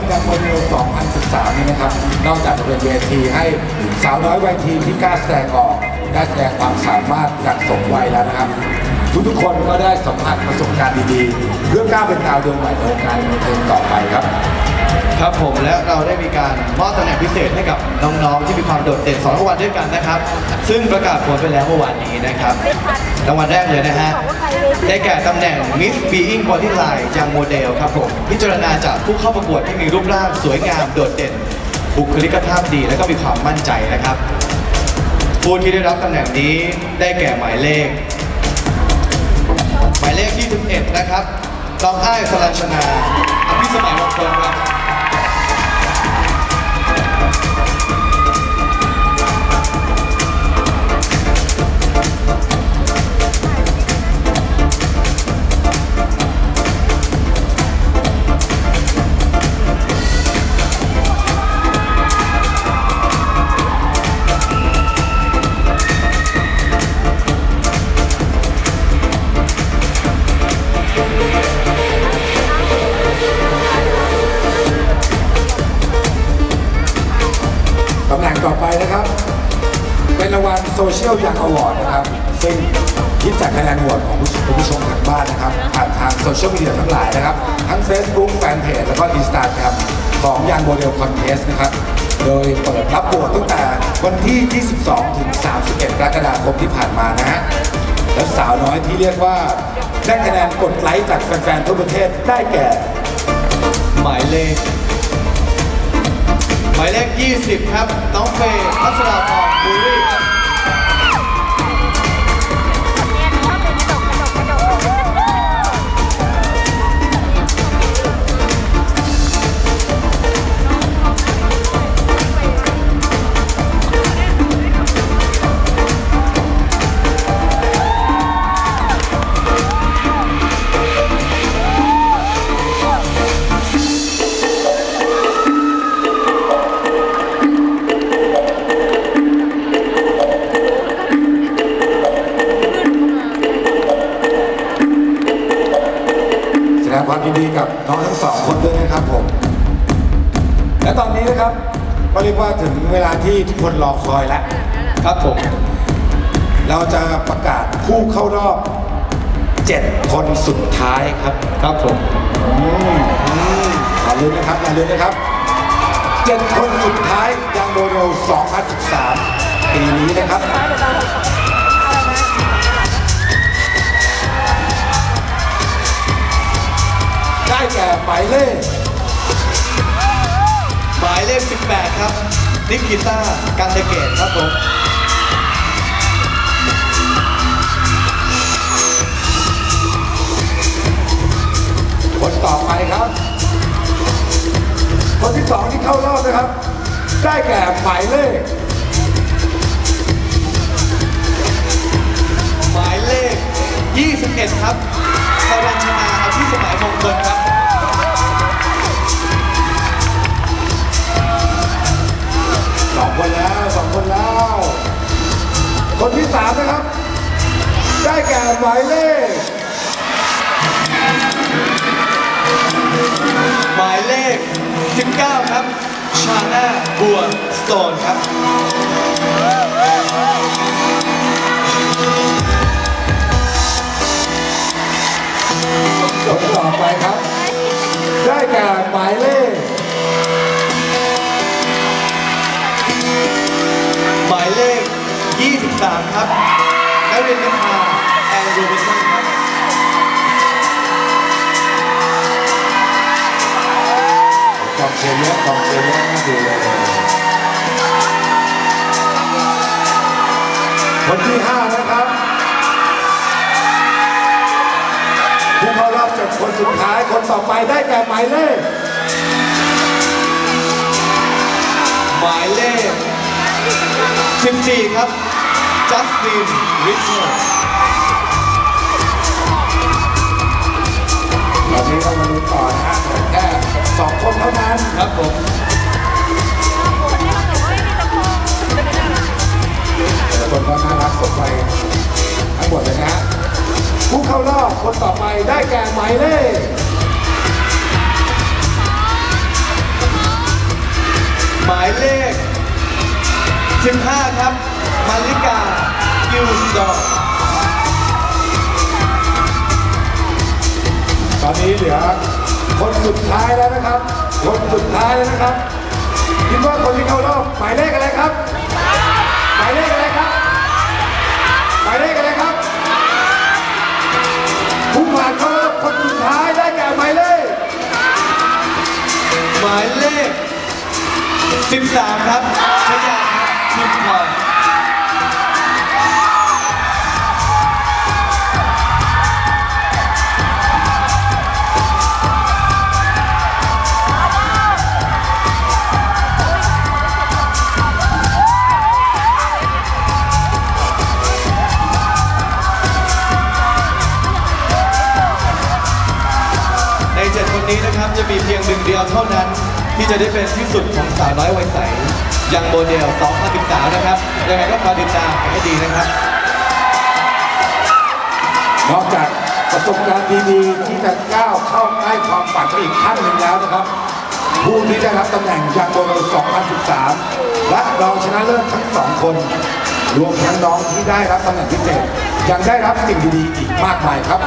ดการมวยนิว2013 นี้นะครับ นอกจากจะเป็นเวทีให้สาวน้อยวัยทีที่กล้าแสดงออกได้แสดงความสามารถอย่างสมวัยแล้วนะครับ ทุกๆคนก็ได้สัมผัสประสบการณ์ดีๆเพื่องก้าวเป็นดาวดวงใหม่ในวงการบันเทิงต่อไปครับ ครับผมและเราได้มีการมอบตำแหน่งพิเศษให้กับน้องๆ ที่มีความโดดเด่นสองรางวัลด้วยกันนะครับ ซึ่งประกาศผลไปแล้วเมื่อวานนี้นะครับรางวัลแรกเลยนะฮะได้แก่ตำแหน่ง Miss Being Bodyline ยังโมเดลครับผมพิจารณาจากผู้เข้าประกวดที่มีรูปร่างสวยงามโดดเด่น บุคลิกภาพดีและก็มีความมั่นใจนะครับผู้ที่ได้รับตำแหน่งนี้ได้แก่หมายเลข นะครับต้องอ้ายสลัญชนาอภิสมัยมงคลครับ ต่อไปนะครับ เป็นรางวัลโซเชียลยังอวอร์ดนะครับ ซึ่งคิดจากคะแนนโหวตของคุณผู้ชมทางบ้านนะครับ ผ่านทางโซเชียลมีเดียทั้งหลายนะครับ ทั้ง Facebook แฟนเพจแล้วก็อินสตาแกรมของยังโมเดลคอนเทสนะครับ โดยเปิดรับโหวตตั้งแต่วันที่ 22 ถึง 31กรกฎาคมที่ผ่านมานะฮะและสาวน้อยที่เรียกว่าได้คะแนนกดไลค์จากแฟนๆทั่วประเทศได้แก่ หมายเลข มายเลข 20 ครับ น้องเฟย์พัชราพรบุรีครับ ยินดีกับน้องทั้งสองคนด้วยนะครับผม และตอนนี้นะครับก็เรียกว่าถึงเวลาที่ทุกคนรอคอยแล้วครับผม เราจะประกาศผู้เข้ารอบ7คนสุดท้ายครับ ครับผมอย่าลืมนะครับอย่าลืมนะครับ7คนสุดท้ายยังโมเดล2013 ปีนี้นะครับ แก่หมายเลข หมายเลข 18 ครับ นิกิต้ากันเดเกตครับผมคนต่อไปครับ คนที่สองที่เข้ารอบนะครับ ได้แก่หมายเลข หมายเลข 21 ครับสรัญช ได้แก่หมายเลข หมายเลข 19 ครับ ชาน่าบัวสโตนครับคนต่อไปครับ ได้แก่หมายเลข หมายเลข 23 ครับนักเรียนนิพาแอน โรบิสันครับกองเชียร์เยอะกองเชียร์เยอะน่าดูเลยคนที่ห้านะครับผู้เข้ารอบเจ็ดคนสุดท้ายคนต่อไปได้แก่หมายเลขหมายเลข14 ครับ จัสติน ริชาร์ด นี้เรามาดูต่อนะฮะแค่สองคนเท่านั้นครับผมแต่ละคนก็น่ารักสมวัยทั้งหมดเลยนะฮะผู้เข้ารอบคนต่อไปได้แก่หมายเลขหมายเลข15 ครับ มาริกากิวสดอร์ นี้เหลือคนสุดท้ายแล้วนะครับ คนสุดท้ายแล้วนะครับ คิดว่าคนที่เข้ารอบหมายเลขอะไรครับ หมายเลขอะไรครับ หมายเลขอะไรครับ ผู้ผ่านเข้ารอบคนสุดท้ายได้แก่หมายเลข หมายเลข 13 ครับชยาทิมทอง ที่จะได้เป็นที่สุดของสาวน้อยวัยใสยังโมเดล2013นะครับยังไงก็คอยติดตามกันให้ดีนะครับ นอกจากประสบการณ์ดีๆที่จะก้าวเข้าใกล้ความฝันไปอีกขั้นหนึ่งแล้วนะครับ ผู้ที่ได้รับตำแหน่งยังโมเดล2013 และรองชนะเลิศทั้งสองคนรวมทั้งน้องที่ได้รับตำแหน่งพิเศษยังได้รับสิ่งดีๆอีกมากมายครับ